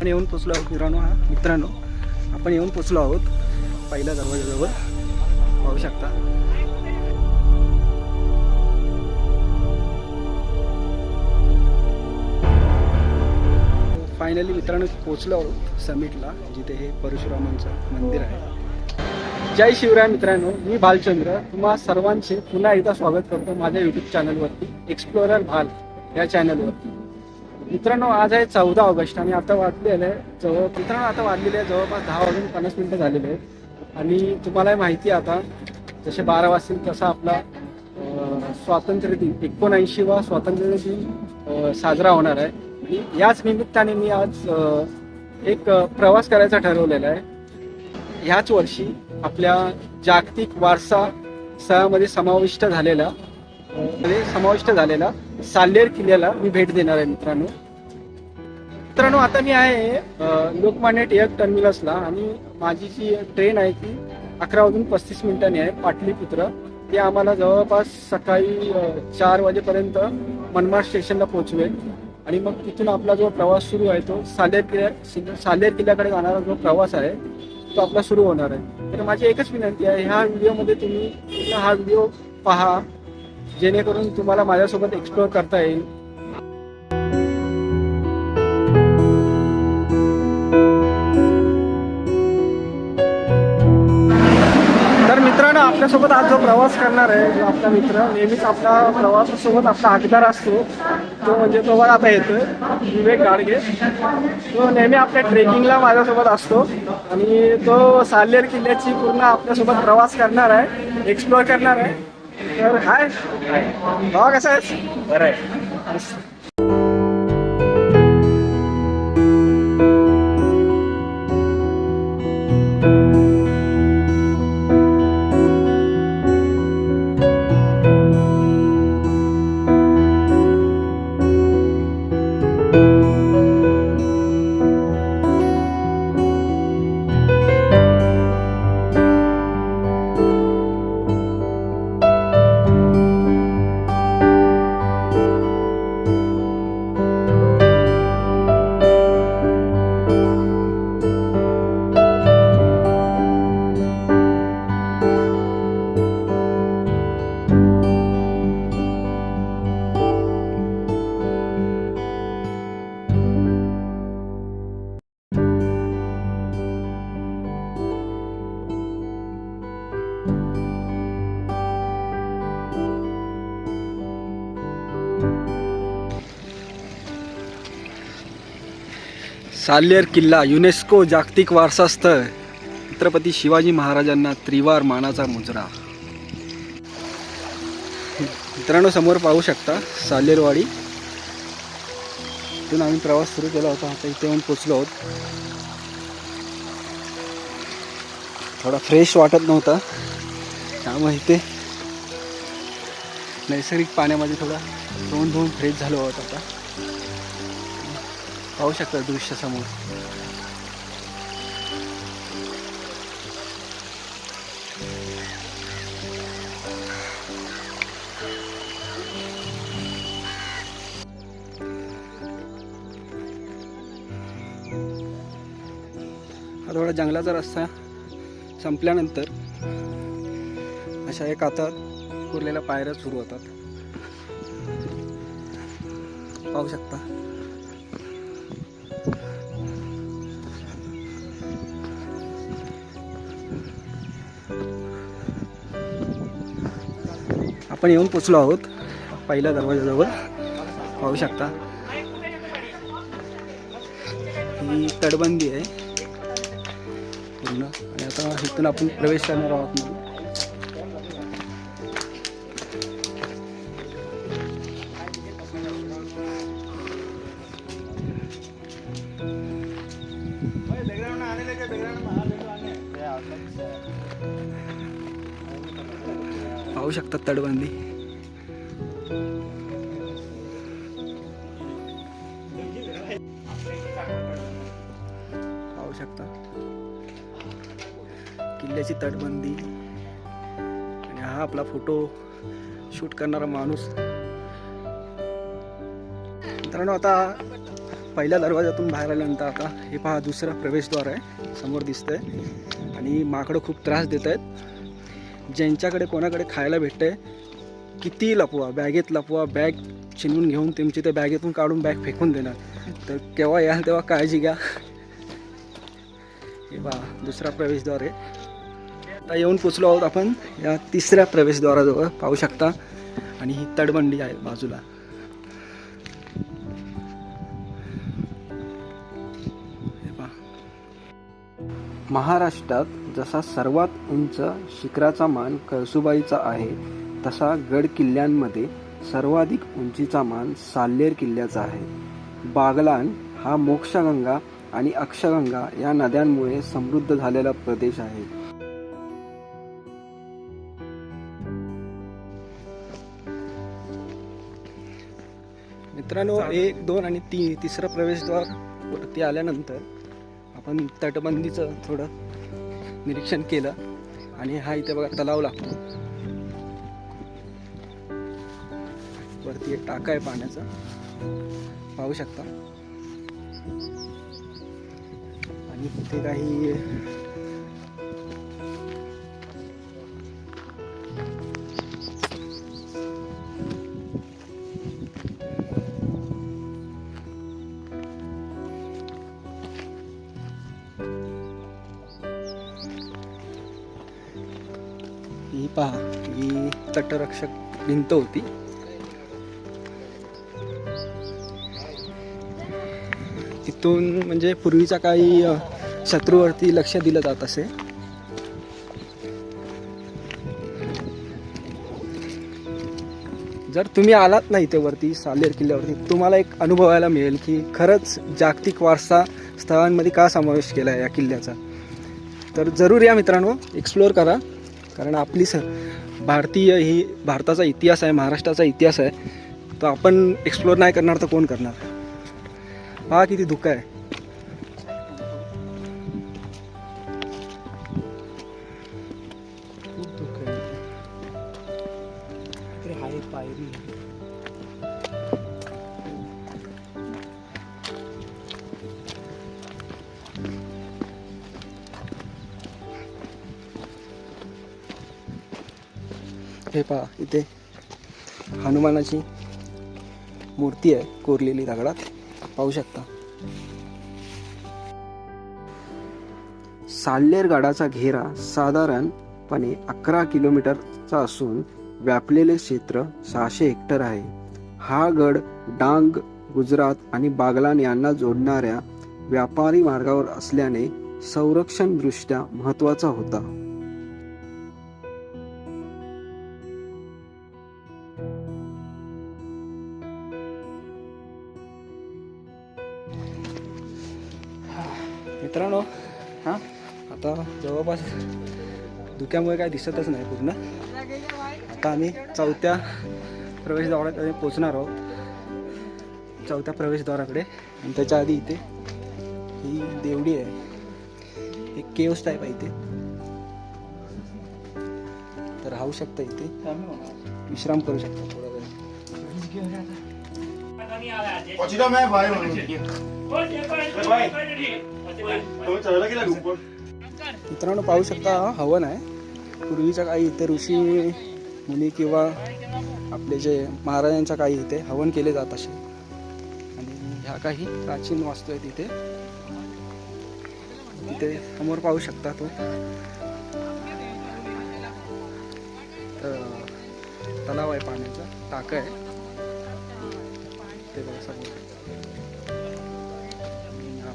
आपण येऊन पोचलो आहोत मित्रांनो हा. मित्रांनो आपण येऊन पोचलो आहोत पहिल्या दरवाजाजवळ पाहू शकता. फायनली मित्रांनो पोचलो आहोत समिटला जिथे हे परशुरामांचं मंदिर आहे. जय शिवराय मित्रांनो मी भालचंद्र तुम्हा सर्वांचे पुन्हा एकदा स्वागत करतो माझ्या युट्यूब चॅनलवरती एक्सप्लोरर भाल या चॅनलवरती मित्रांनो आज आहे चौदा ऑगस्ट आणि आता वाजलेलं आहे. जवळ मित्रांनो आता वाजलेले आहे जवळपास दहा वाजून पन्नास मिनटं झालेले आहेत. आणि तुम्हाला माहिती आहे आता जसे बारा वाजतील तसा आपला स्वातंत्र्य दिन एकोणऐंशी वा स्वातंत्र्य दिन साजरा होणार आहे. आणि याच निमित्ताने मी आज एक प्रवास करायचा ठरवलेला आहे. ह्याच वर्षी आपल्या जागतिक वारसा स्थळामध्ये समाविष्ट झालेला समाविष्ट झालेला साल्लेर किल्ल्याला मी भेट देणार आहे मित्रांनो. मित्रांनो आता मी आहे लोकमान्य टिळक टर्मिनसला आणि माझी जी ट्रेन आहे ती अकरा वाजून पस्तीस मिनिटांनी आहे पाटलीपुत्र. ते आम्हाला जवळपास सकाळी चार वाजेपर्यंत मनमाड स्टेशनला पोहोचवेल. आणि मग तिथून आपला जो प्रवास सुरू आहे तो सालेर किल्ल्या सालेर किल्ल्याकडे जाणारा जो प्रवास आहे तो आपला सुरू होणार आहे. तर माझी एकच विनंती आहे ह्या व्हिडिओमध्ये तुम्ही हा व्हिडिओ पहा. जेणेकरून तुम्हाला माझ्यासोबत एक्सप्लोअर करता येईल. तर मित्रांनो आपल्यासोबत आज जो प्रवास करणार आहे जो आपला मित्र नेहमीच आपला प्रवासासोबत आपला हातगार असतो. तो म्हणजे तो बघा आता येतोय विवेक गाडगे. तो नेहमी आपल्या ट्रेकिंगला माझ्यासोबत असतो आणि तो सालेर किल्ल्याची पूर्ण आपल्यासोबत प्रवास करणार आहे एक्सप्लोअर करणार आहे. तर हाय भावा कसा आहेस किल्ला युनेस्को जागतिक वारसा स्थळ छत्रपती शिवाजी महाराजांना त्रिवार मानाचा मुजरा. मित्रांनो समोर पाहू शकता सालेरवाडी इथून आम्ही प्रवास सुरू केला होता आता इथे येऊन पोचलो आहोत. थोडा फ्रेश वाटत नव्हता. त्यामुळे इथे नैसर्गिक पाण्यामध्ये थोडा धुवून धुवून फ्रेश झालो आहोत आता. पाहू शकता दृश्य समोर. हा थोडा जंगलाचा रस्ता संपल्यानंतर अशा एक आता उरलेल्या पायऱ्या सुरू होतात. पाहू शकता. आपण येऊन पोचलो आहोत पहिल्या दरवाजाजवळ. पाहू शकता. ही तटबंदी आहे. पूर्ण. आणि आता इथून आपण प्रवेश करणार आहोत मग. पाहू शकता तटबंदी पाहू शकता. किल्ल्याची तटबंदी. आणि हा आपला फोटो शूट करणारा माणूस. मित्रांनो आता पहिल्या दरवाजातून बाहेर आल्यानंतर आता हे पहा दुसरा प्रवेशद्वार आहे. समोर दिसतंय. आणि माकडं खूप त्रास देत आहेत ज्यांच्याकडे कोणाकडे खायला भेटतंय किती लपवा बॅगेत लपवा बॅग छिनवून घेऊन तुमची ते बॅगेतून काढून बॅग फेकून देणार. तर केव्हा याल तेव्हा काळजी घ्या. हे बा दुसरा प्रवेशद्वार आहे. आता येऊन पोचलो आहोत आपण या तिसऱ्या प्रवेशद्वाराजवळ पाहू शकता. आणि ही तडबंडी आहे बाजूला. हे महाराष्ट्रात जसा सर्वात उंच शिखराचा मान कळसुबाईचा आहे तसा गड किल्ल्यांमध्ये सर्वाधिक उंचीचा मान साल्हेर किल्ल्याचा आहे. बागलान हा मोक्षगंगा आणि अक्षगंगा या नद्यांमुळे समृद्ध झालेला प्रदेश आहे. मित्रांनो एक दोन आणि तीन तिसरं प्रवेशद्वार वरती आल्यानंतर आपण तटबंदीचं थोडं निरीक्षण केलं आणि हा इथे बघा तलाव लागतो. वरती एक टाका आहे पाण्याचा. पाहू शकता. आणि तिथे काही ही पहा ही तटरक्षक भिंत होती. तिथून म्हणजे पूर्वीच्या काही शत्रूवरती लक्ष दिलं जात असे. जर तुम्ही आलात नाही ते वरती सालेर किल्ल्यावरती तुम्हाला एक अनुभवायला मिळेल की खरंच जागतिक वारसा स्थळांमध्ये का समावेश केला आहे या किल्ल्याचा. तर जरूर या मित्रांनो एक्सप्लोअर करा. कारण आपली स भारतीय ही भारताचा इतिहास आहे महाराष्ट्राचा इतिहास आहे. तो आपण एक्सप्लोअर नाही करणार तर कोण करणार? पहा किती दुःख आहे. खूप आहे. पायरी हे पहा इथे हनुमानाची मूर्ती आहे कोरलेली दगडात. पाहू शकता. साल्लेर गडाचा घेरा साधारणपणे अकरा किलोमीटरचा असून व्यापलेले क्षेत्र सहाशे हेक्टर आहे. हा गड डांग गुजरात आणि बागलान यांना जोडणाऱ्या व्यापारी मार्गावर असल्याने संरक्षणदृष्ट्या महत्त्वाचा होता. मित्रांनो हां आता जवळपास धुक्यामुळे काय दिसतच नाही पूर्ण. आता आम्ही चौथ्या प्रवेशद्वाराकडे पोचणार आहोत. चौथ्या प्रवेशद्वाराकडे. आणि त्याच्या आधी इथे ही देवडी आहे. एक केव्स टाईप आहे इथे. तर राहू शकता इथे. विश्राम करू शकता थोडा वेळ मित्रांनो पाहू शकता हवन आहे. पूर्वीच्या काही इथे ऋषी मुनी किंवा आपले जे महाराजांच्या काही इथे हवन केले जात असे. आणि ह्या काही प्राचीन वास्तू आहेत इथे. तिथे समोर पाहू शकता तो. तलाव आहे पाण्याचा टाकं आहे. ते बघा समोर.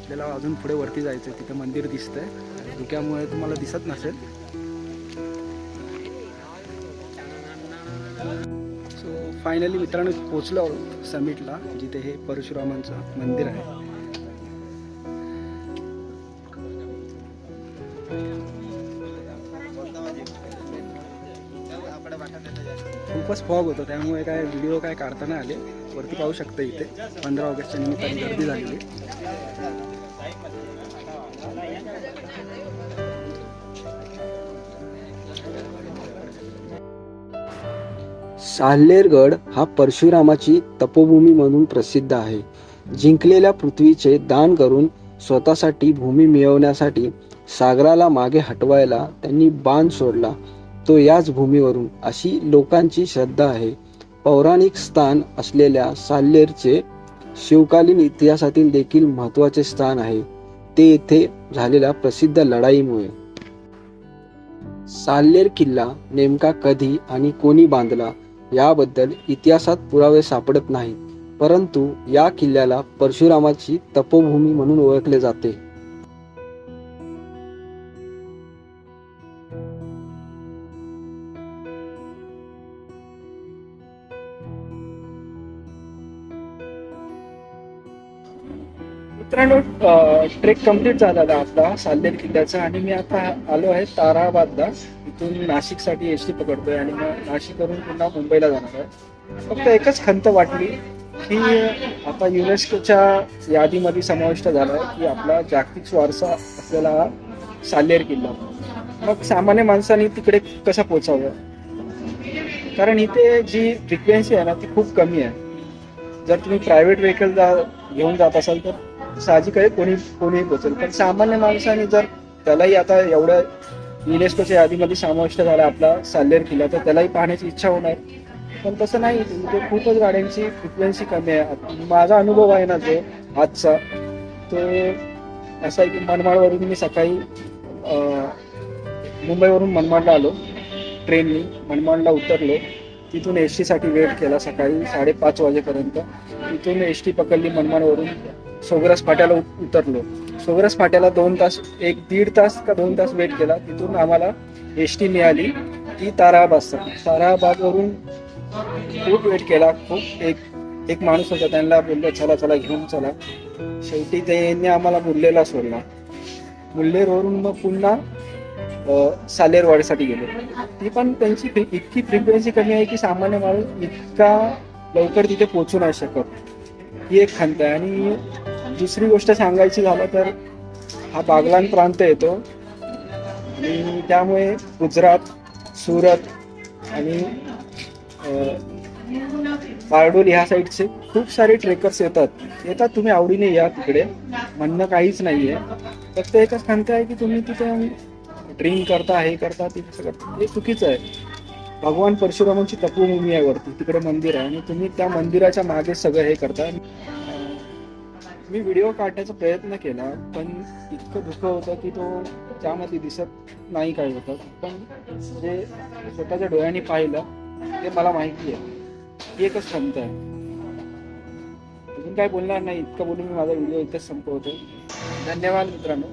आपल्याला अजून पुढे वरती जायचं आहे तिथं मंदिर दिसतंय. धुक्यामुळे तुम्हाला दिसत नसेल. सो फायनली मित्रांनो पोचलो आहोत समिटला जिथे हे परशुरामांचं मंदिर आहे. खूपच फॉग होतं त्यामुळे काय व्हिडिओ काय काढता नाही आले. वरती पाहू शकता इथे पंधरा ऑगस्टच्या निमित्ताने गर्दी झालेली. साल्लेरगड हा परशुरामाची तपोभूमी म्हणून प्रसिद्ध आहे. जिंकलेल्या पृथ्वीचे दान करून स्वतःसाठी भूमी मिळवण्यासाठी सागराला मागे हटवायला त्यांनी बाण सोडला. तो याच भूमीवरून अशी लोकांची श्रद्धा आहे. पौराणिक स्थान असलेल्या साल्लेरचे शिवकालीन इतिहासातील देखील महत्त्वाचे स्थान आहे. ते येथे झालेल्या प्रसिद्ध लढाईमुळे. साल्लेर किल्ला नेमका कधी आणि कोणी बांधला याबद्दल इतिहासात पुरावे सापडत नाहीत परंतु या किल्ल्याला परशुरामाची तपोभूमी म्हणून ओळखले जाते. मित्रांनो ट्रेक कंप्लीट झालेला आपला साल्लेर किल्ल्याचा. आणि मी आता आलो आहे ताराबादला. इथून नाशिकसाठी एस टी पकडतोय आणि मग नाशिकवरून पुन्हा मुंबईला जाणार आहे. फक्त एकच खंत वाटली की आता युनेस्कोच्या यादीमध्ये समाविष्ट झाला आहे की आपला जागतिक वारसा असलेला हा किल्ला. मग सामान्य माणसाने तिकडे कसं पोचावं? कारण इथे जी फ्रिक्वेन्सी आहे ना ती खूप कमी आहे. जर तुम्ही प्रायव्हेट व्हेकल जा घेऊन जात असाल तर साहजिक आहे कोणी कोणीही पोचेल पण सामान्य माणसाने जर त्यालाही आता एवढ्या युनेस्कोच्या यादीमध्ये समाविष्ट झाला आपला साल्लेर किल्ला तर त्यालाही पाहण्याची इच्छा होणार. पण तसं नाही म्हणजे खूपच गाड्यांची फ्रिक्वेन्सी कमी आहे. माझा अनुभव आहे ना जो आजचा तो असा आहे की मनमाडवरून मी सकाळी मुंबईवरून मनमाडला आलो ट्रेननी मनमाडला उतरलो. तिथून एस टीसाठी वेट केला सकाळी साडेपाच वाजेपर्यंत. तिथून एस टी पकडली मनमाडवरून. सोगरस फाट्याला उतरलो. सोगरस फाट्याला दोन तास एक दीड तास का दोन तास वेट केला. तिथून आम्हाला एस टी मिळाली. ती ताराबाद ताराबादवरून खूप वेट केला. खूप एक एक माणूस होता. त्यांना बोललो चला चला घेऊन चला. शेवटी त्यांनी आम्हाला मुल्लेला सोडला. मुल्लेरवरून मग पुन्हा सालेरवाडीसाठी गेलो. ती पण त्यांची इतकी फ्रिक्वेन्सी कमी आहे की सामान्य माणूस इतका लवकर तिथे पोहोचू नाही शकत. ही एक खंत आहे. आणि दुसरी गोष्ट सांगायची झालं तर हा बागलान प्रांत येतो. आणि त्यामुळे गुजरात सुरत आणि अ, ह्या साईडचे खूप सारे ट्रेकर्स येतात. येतात तुम्ही आवडीने या तिकडे. म्हणणं काहीच नाही आहे फक्त एकच सांगते आहे की तुम्ही तिथे ड्रिंक करता हे करता ते कसं करता हे चुकीचं आहे. भगवान परशुरामांची तपोभूमी आहे वरती. तिकडे मंदिर आहे. आणि तुम्ही त्या मंदिराच्या मागे सगळं हे करता. मी व्हिडिओ काढण्याचा प्रयत्न केला पण इतकं दुःख होतं की तो त्यामध्ये दिसत नाही काय होतं. पण जे स्वतःच्या डोळ्यांनी पाहिलं ते मला माहिती आहे. ही एकच संत आहे. अजून काय बोलणार नाही इतकं बोलून मी माझा व्हिडिओ इथेच संपवतो धन्यवाद मित्रांनो.